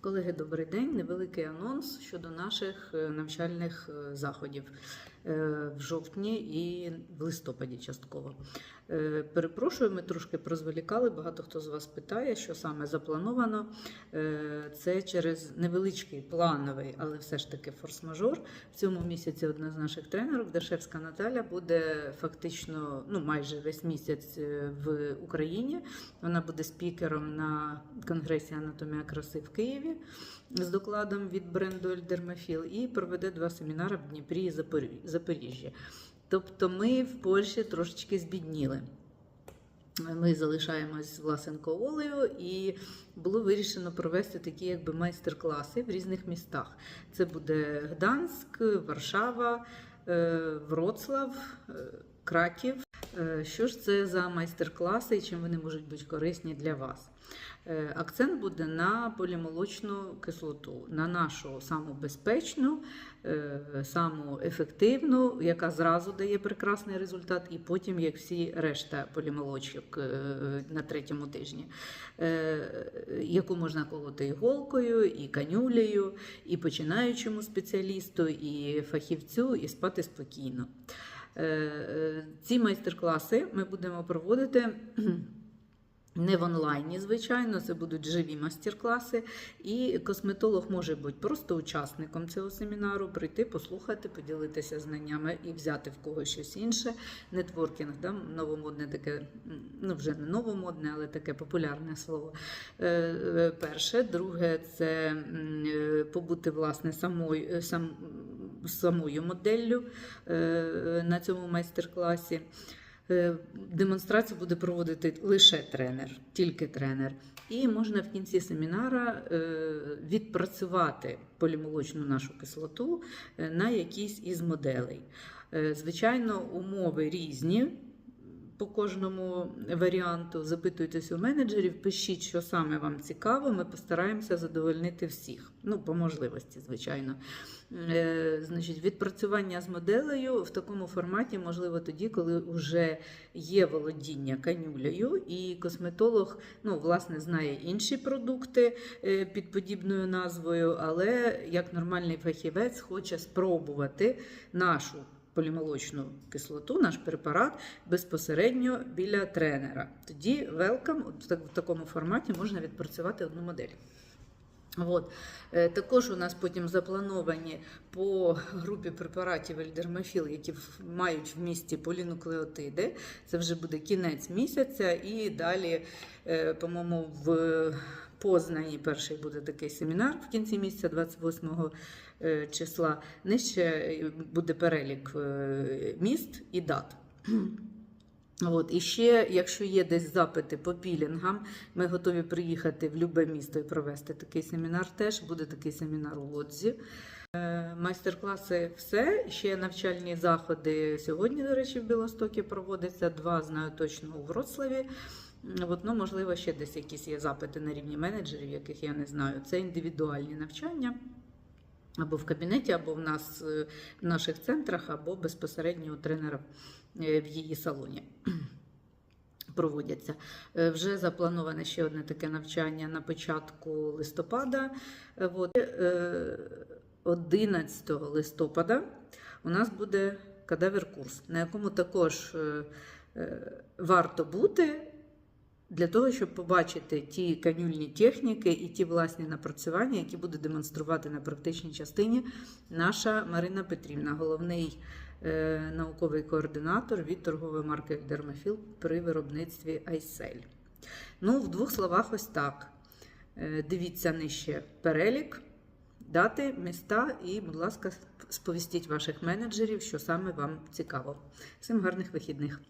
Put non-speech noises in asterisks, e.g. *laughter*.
Колеги, добрий день. Невеликий анонс щодо наших е, навчальних е, заходів в жовтні і в листопаді частково. Е, Перепрошую, ми трошки прозволікали. Багато хто з вас питає, що саме заплановано. Е, Це через невеличкий плановий, але все ж таки форс-мажор. В цьому місяці одна з наших тренерок, Дашевська Наталя, буде фактично ну майже весь місяць е, в Україні. Вона буде спікером на конгресі Анатомія краси в Києві з докладом від бренду Ельдермафіл і проведе два семінари в Дніпрі і Запорі- Запоріжжі. Тобто ми в Польщі трошечки збідніли. Ми залишаємось з Власенко Олею, і було вирішено провести такі якби майстер-класи в різних містах. Це буде Гданськ, Варшава, е, Вроцлав, е, Краків. Е, Що ж це за майстер-класи і чим вони можуть бути корисні для вас? Е, Акцент буде на полімолочну кислоту, на нашу саму безпечну, е, саму ефективну, яка зразу дає прекрасний результат, і потім, як всі решта полімолочок на третьому тижні, яку можна колоти іголкою, і канюлею, і починаючому спеціалісту, і фахівцю, і спати спокійно. Е, е, Ці майстер-класи ми будемо проводити. *clears throat* Не в онлайні, звичайно, це будуть живі мастер-класи, і косметолог може бути просто учасником цього семінару, прийти, послухати, поділитися знаннями і взяти в когось щось інше. Нетворкінг, да? новомодне таке, ну вже не новомодне, але таке популярне слово. Е, Перше, друге, це побути власне самою, сам, самою моделлю е, на цьому майстер-класі. Е, Демонстрацію буде проводити лише тренер, тільки тренер. І можна в кінці семінара е, відпрацювати полімолочну нашу кислоту на якійсь із моделей. Звичайно, умови різні. По кожному варіанту запитуйтесь у менеджерів, пишіть, що саме вам цікаво. Ми постараємося задовольнити всіх. Ну, по можливості, звичайно. Е, Значить, відпрацювання з моделею в такому форматі можливо тоді, коли вже є володіння канюлею, і косметолог ну, власне, знає інші продукти е, під подібною назвою, але як нормальний фахівець хоче спробувати нашу полімолочну кислоту, наш препарат безпосередньо біля тренера. Тоді от в такому форматі можна відпрацювати одну модель. От. Е, Також у нас потім заплановані по групі препаратів Ельдермафіл, які мають в місті полінуклеотиди. Це вже буде кінець місяця, і далі, е, по-моєму, в Познані перший буде такий семінар в кінці місяця, 28 е, числа. Нижче е, буде перелік е, міст і дат. *clears throat* От, і ще, якщо є десь запити по пілінгам, ми готові приїхати в любе місто і провести такий семінар. Теж буде такий семінар у Лодзі. Майстер-класи все. Ще навчальні заходи сьогодні, до речі, в Білостокі проводяться. Два знаю точно у Вроцлаві. От, ну, можливо, ще десь якісь є запити на рівні менеджерів, яких я не знаю. Це індивідуальні навчання. Або в кабінеті, або в нас е, в наших центрах, або безпосередньо у тренера е, в її салоні *clears throat* проводяться. Е, Вже заплановане ще одне таке навчання на початку листопада. От. Е, 11 листопада у нас буде кадавер-курс, на якому також варто бути. Для того, щоб побачити ті канюльні техніки і ті власні напрацювання, які буде демонструвати на практичній частині наша Марина Петрівна, головний е, науковий координатор від торгової марки Дермафіл при виробництві Айсель. Ну, в двох словах, ось так. Е, дивіться нижче перелік, дати, міста і, будь ласка, сповістіть ваших менеджерів, що саме вам цікаво. Всім гарних вихідних!